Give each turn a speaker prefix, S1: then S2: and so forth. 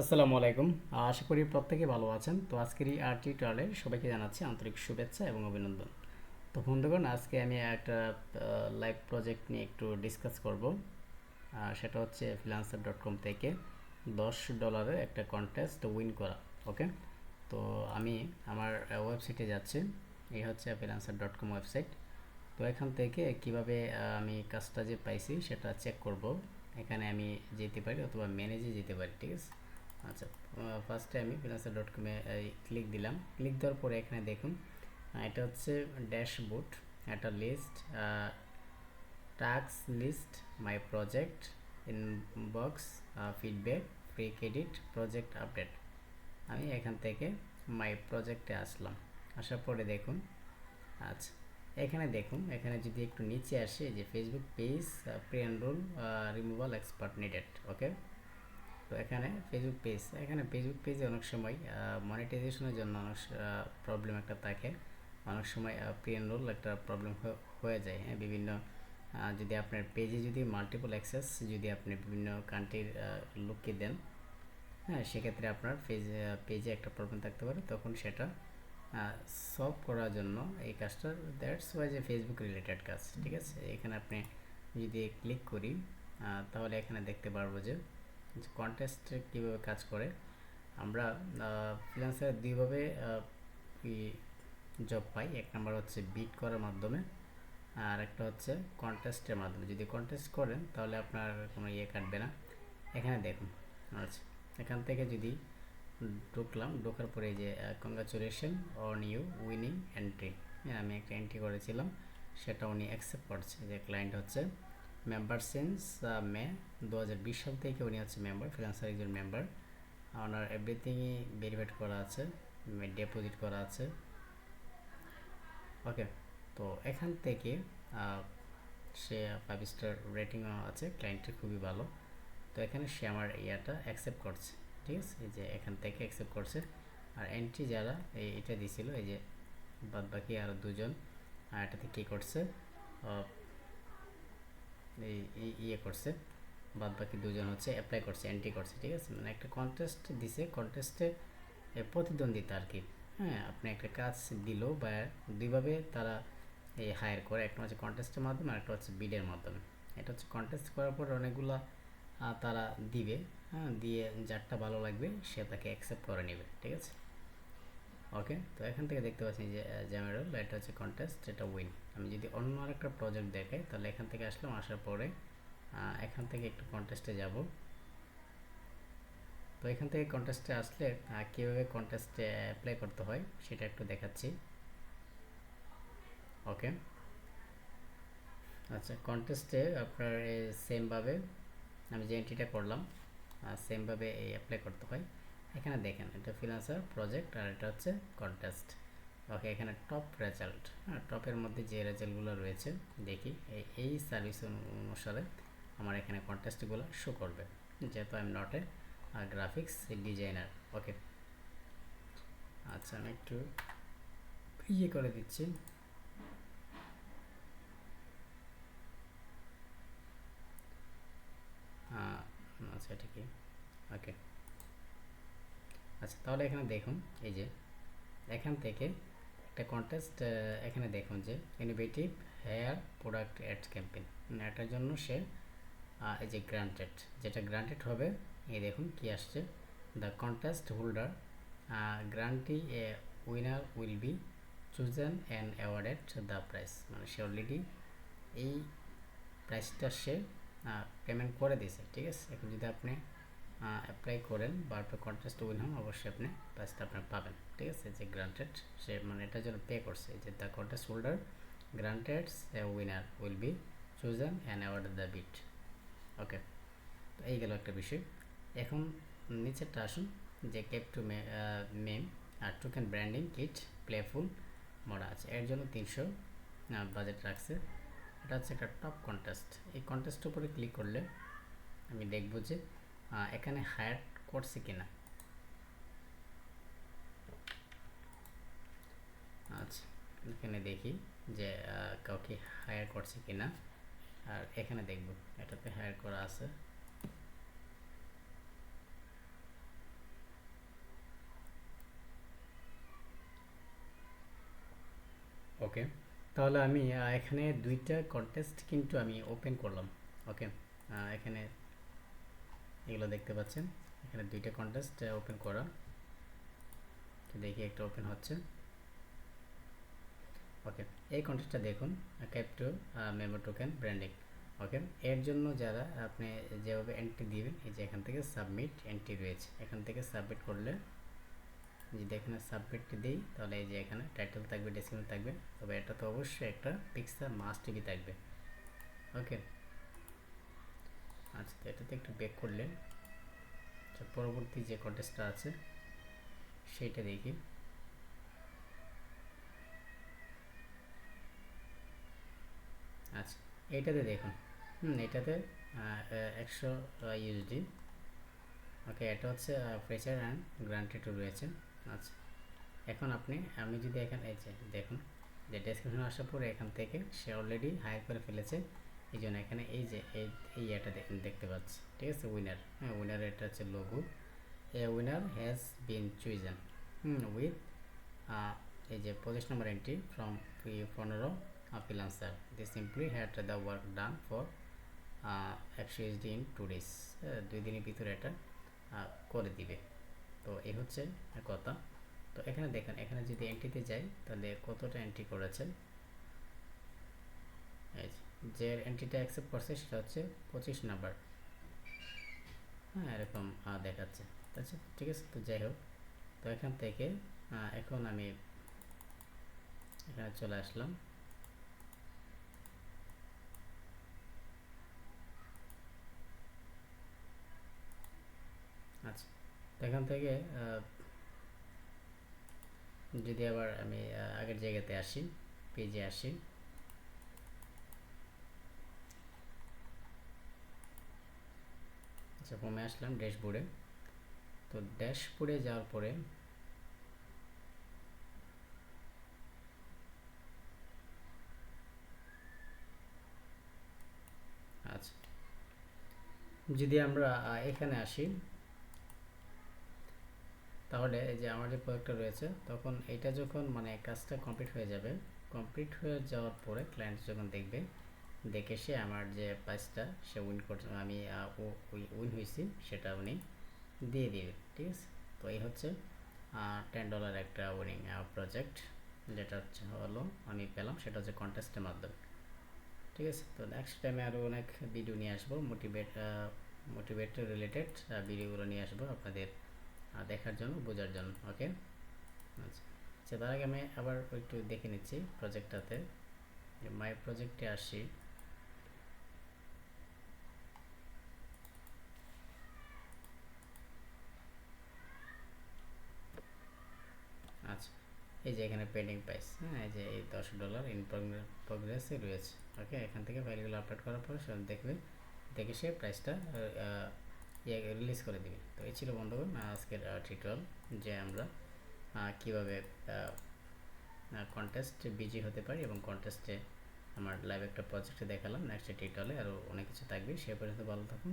S1: আসসালামু আলাইকুম। আশা করি প্রত্যেকে ভালো আছেন। তো আজকের এই আর্ট টিউটোরিয়ালে সবাইকে জানাচ্ছি আন্তরিক শুভেচ্ছা এবং অভিনন্দন। তো বন্ধুগণ, আজকে আমি একটা লাইভ প্রজেক্ট নিয়ে একটু ডিসকাস করব। সেটা হচ্ছে ফ্রিলান্সার ডট কম থেকে দশ ডলারের একটা কন্টেস্ট উইন করা ওকে তো আমি আমার ওয়েবসাইটে যাচ্ছি। এই হচ্ছে ফ্রিলান্সার ডট কম ওয়েবসাইট তো এখান থেকে কীভাবে আমি কাজটা যে পাইছি সেটা চেক করব। এখানে আমি যেতে পারি অথবা ম্যানেজে যেতে পারি, ঠিক আছে? আচ্ছা ফার্স্টে আমি ফিনান্সার ডট কমে ক্লিক দিলাম। ক্লিক দেওয়ার পরে এখানে দেখুন এটা হচ্ছে ড্যাশবোর্ড একটা list task list my project inbox feedback free credit project update আমি এখান থেকে মাই প্রজেক্টে আসলাম। আসার পরে দেখুন আচ্ছা এখানে দেখুন, এখানে যদি একটু নিচে আসে যে Facebook page pre enrol removal expert needed okay তো এখানে ফেসবুক পেজ এখানে ফেসবুক পেজে অনেক সময় মনিটাইজেশনের জন্য অনেক প্রবলেম একটা থাকে। অনেক সময় প্রি এনরোল একটা প্রবলেম হয়ে যায়। হ্যাঁ বিভিন্ন যদি আপনার পেজে যদি মাল্টিপল অ্যাক্সেস যদি আপনি বিভিন্ন কান্ট্রির লোককে দেন হ্যাঁ সেক্ষেত্রে আপনার পেজ পেজে একটা প্রবলেম থাকতে পারে। তখন সেটা সলভ করার জন্য এই কাজটা দ্যাটস ওয়াই যে ফেসবুক রিলেটেড কাজ, ঠিক আছে? এখানে আপনি যদি ক্লিক করি তাহলে এখানে দেখতে পারব যে কন্টেস্ট কীভাবে কাজ করে, আমরা ফ্রিল্যান্সার দুইভাবে জব পাই। এক নাম্বার হচ্ছে বিট করার মাধ্যমে, আর একটা হচ্ছে কন্টেস্টের মাধ্যমে। যদি কন্টেস্ট করেন, তাহলে আপনার কোনো ইয়ে কাটবে না। এখানে দেখুন আচ্ছা এখান থেকে যদি ঢুকলাম, ঢোকার পরে যে congratulation on you winning entry আমি একটা এন্ট্রি করেছিলাম, সেটা উনি অ্যাকসেপ্ট করছে। যে ক্লায়েন্ট হচ্ছে মেম্বার সিন্স মে দু হাজার বিশ সাল থেকে উনি হচ্ছে মেম্বার ফ্রিল্যান্সার একজন মেম্বার ওনার এভরিথিংই ভেরিফাইড করা আছে ডিপোজিট করা আছে। ওকে তো এখান থেকে সে ফাইভ স্টার রেটিংও আছে ক্লায়েন্টের খুবই ভালো। তো এখানে সে আমার ইয়াটা অ্যাকসেপ্ট করছে, ঠিক আছে? এই যে এখান থেকে অ্যাকসেপ্ট করছে। আর এন্ট্রি যারা, এই এটা দিছিল, এই যে বাদ বাকি আরও দুজন এটাতে কী করছে? এই ইয়ে করছে। বাদ বাকি দুজন হচ্ছে অ্যাপ্লাই করছে এন্ট্রি করছে, ঠিক আছে? মানে একটা কন্টেস্ট দিছে। কন্টেস্টে প্রতিদ্বন্দ্বিতা আর কি। হ্যাঁ আপনি একটা কাজ দিল বা দুইভাবে তারা এই হায়ার করে। একটা হচ্ছে কন্টেস্টের মাধ্যমে আর একটা হচ্ছে বিডের মাধ্যমে। এটা হচ্ছে কন্টেস্ট করার পর অনেকগুলা তারা দিবে। হ্যাঁ দিয়ে যারটা ভালো লাগবে সে তাকে অ্যাকসেপ্ট করে নেবে, ঠিক আছে? ওকে তো এখান থেকে দেখতে পাচ্ছি যে জেনারেল এটা হচ্ছে কন্টেস্ট এটা উইন আমি যদি অন্য আরেকটা প্রজেক্ট দেখাই, তাহলে এখান থেকে আসলাম, আসার পরে এখান থেকে একটু কন্টেস্টে যাব। তো এখান থেকে কন্টেস্টে আসলে কীভাবে কন্টেস্টে অ্যাপ্লাই করতে হয়, সেটা একটু দেখাচ্ছি। ওকে আচ্ছা কন্টেস্টে আপনার সেমভাবে আমি যে এন্ট্রিটা করলাম সেমভাবে এই অ্যাপ্লাই করতে হয়। এখানে দেখেন, এটা ফিনান্সার প্রজেক্ট আর এটা হচ্ছে কন্টেস্ট ওকে এখানে টপ রেজাল্ট হ্যাঁ টপের মধ্যে যে রেজাল্টগুলো রয়েছে, দেখি। এই সার্ভিস অনুসারে আমার এখানে কন্টেস্টগুলো শো করবে, যেহেতু I am not a graphics designer okay আচ্ছা আমি একটু ইয়ে করে দিচ্ছি। আচ্ছা কি? ওকে আচ্ছা তাহলে এখানে দেখুন, এই যে, এখান থেকে একটা কন্টেস্ট এখানে দেখুন যে innovative hair product ads campaign এটার জন্য সে এই যে গ্রান্টেড যেটা গ্রান্টেড হবে, এই দেখুন কি আসছে the contest holder guarantee a winner will be chosen and awarded the prize মানে সে অলরেডি এই প্রাইসটা সে পেমেন্ট করে দিয়েছে, ঠিক আছে? এখন যদি আপনি অ্যাপ্লাই করেন বা আপনার কন্টেস্ট উইন হন, অবশ্যই আপনি প্রাইসটা আপনার পাবেন, ঠিক আছে? যে গ্রান্টেড সে মানে এটার জন্য পে করছে, যে the contest holder granted a winner will be chosen and award the bit okay তো এই গেল একটা বিষয়। এখন নিচেরটা আসুন, যে কেপ টু মেম আর token branding kit playful mode আছে। এর জন্য তিনশো বাজেট রাখছে। এটা হচ্ছে একটা টপ কন্টেস্ট এই কন্টেস্টের উপরে ক্লিক করলে আমি দেখব যে এখানে হায়ার করছে কিনা? আচ্ছা এখানে দেখি যে কাউকে হায়ার করছে কিনা। আর এখানে দেখব, এটাতে হায়ার করা আছে। ওকে তাহলে আমি এখানে দুইটা কন্টেস্ট কিন্তু আমি ওপেন করলাম। ওকে এখানে এগুলো দেখতে পাচ্ছেন। এখানে দুইটা কন্টেস্ট ওপেন করা। দেখি একটা ওপেন হচ্ছে। ওকে এই কন্টেস্টটা দেখুন capto memo token branding okay এর জন্য যারা আপনি যেভাবে এন্ট্রি দিবেন, এই যে এখান থেকে সাবমিট এন্ট্রি রয়েছে। এখান থেকে সাবমিট করলে, যদি এখানে সাবমিট দিই, তাহলে এই যে এখানে টাইটেল থাকবে ডেসক্রিপশন থাকবে। তবে এটা তো অবশ্যই একটা পিক্সার মাস্ট বি থাকবে। ওকে আচ্ছা এটাতে একটু বেক করলেন। আচ্ছা পরবর্তী যে কন্টেস্টটা আছে, সেইটা দেখি। আচ্ছা এইটাতে দেখুন। হুম, এটাতে একশো ইউএসডি ওকে এটা হচ্ছে ফ্রেচার অ্যান্ড গ্রান্টেড রয়েছে আচ্ছা এখন আপনি, আমি যদি এখানে দেখুন, যে ডেসক্রিপশন আসার পরে এখান থেকে সে অলরেডি হায়ার করে ফেলেছে। এই জন্য এখানে এই যে, এই এটা দেখতে পাচ্ছি। ঠিক আছে উইনার হ্যাঁ উইনার এটা হচ্ছে logo a winner has been chosen hmm with এই যে পঁচিশ নম্বর এন্ট্রি ফ্রম ফ্রি পনেরো freelancer the simply had the work done for একশো H D in two days দুই দিনের ভিতরে এটা করে দিবে। তো এই হচ্ছে কথা। তো এখানে দেখেন, এখানে যদি এন্ট্রিতে যাই, তাহলে কতটা এন্ট্রি করেছেন? এই যে, এন্ট্রিটা অ্যাকসেপ্ট করছে সেটা হচ্ছে পঁচিশ নাম্বার হ্যাঁ এরকম দেখাচ্ছে। আচ্ছা ঠিক আছে তো যাই হোক। তো এখান থেকে এখন আমি এখানে চলে আসলাম। আচ্ছা এখান থেকে যদি আবার আমি আগের জায়গাতে আসি পেজে আসি আচ্ছা হোমে আসলাম ড্যাশবোর্ডে। তো ড্যাশবোর্ডে যাওয়ার পরে আচ্ছা যদি আমরা এখানে আসি, তাহলে এই যে আমার যে প্রোডাক্টটা রয়েছে, তখন এটা যখন মানে কাজটা কমপ্লিট হয়ে যাবে, কমপ্লিট হয়ে যাওয়ার পরে ক্লায়েন্ট যখন দেখবে দেখে সে আমার যে প্রাইসটা সে উইন করছে। আমি উইন হয়েছি, সেটা উনি দিয়ে দিবে, ঠিক আছে? তো এই হচ্ছে টেন ডলার একটা উইনিং প্রজেক্ট যেটা হচ্ছে হলো, আমি পেলাম, সেটা হচ্ছে কন্টেস্টের মাধ্যমে, ঠিক আছে? তো নেক্সট টাইমে আরও অনেক ভিডিও নিয়ে আসব মোটিভেট মোটিভেট রিলেটেড ভিডিওগুলো নিয়ে আসব আপনাদের দেখার জন্য, বোঝার জন্য ওকে আচ্ছা আচ্ছা তার আগে আমি আবার একটু দেখে নিচ্ছি প্রজেক্টটাতে মাই প্রজেক্টে আসি আচ্ছা এই যে এখানে পেন্ডিং প্রাইস হ্যাঁ এই যে এই দশ ডলার ইন প্রগ্রেসে রয়েছে ওকে এখান থেকে ফাইলগুলো আপলোড করার পর সে দেখবে, দেখে সে প্রাইসটা রিলিজ করে দিবে। তো এই ছিল বন্ধুগণ, আজকের টিউটোরিয়াল যে আমরা কীভাবে কন্টেস্ট বিজি হতে পারি এবং কন্টেস্টে আমার লাইভ একটা প্রজেক্টে দেখালাম। নেক্সট টিউটোরিয়ালে আরও অনেক কিছু থাকবে। সে পর্যন্ত ভালো থাকুন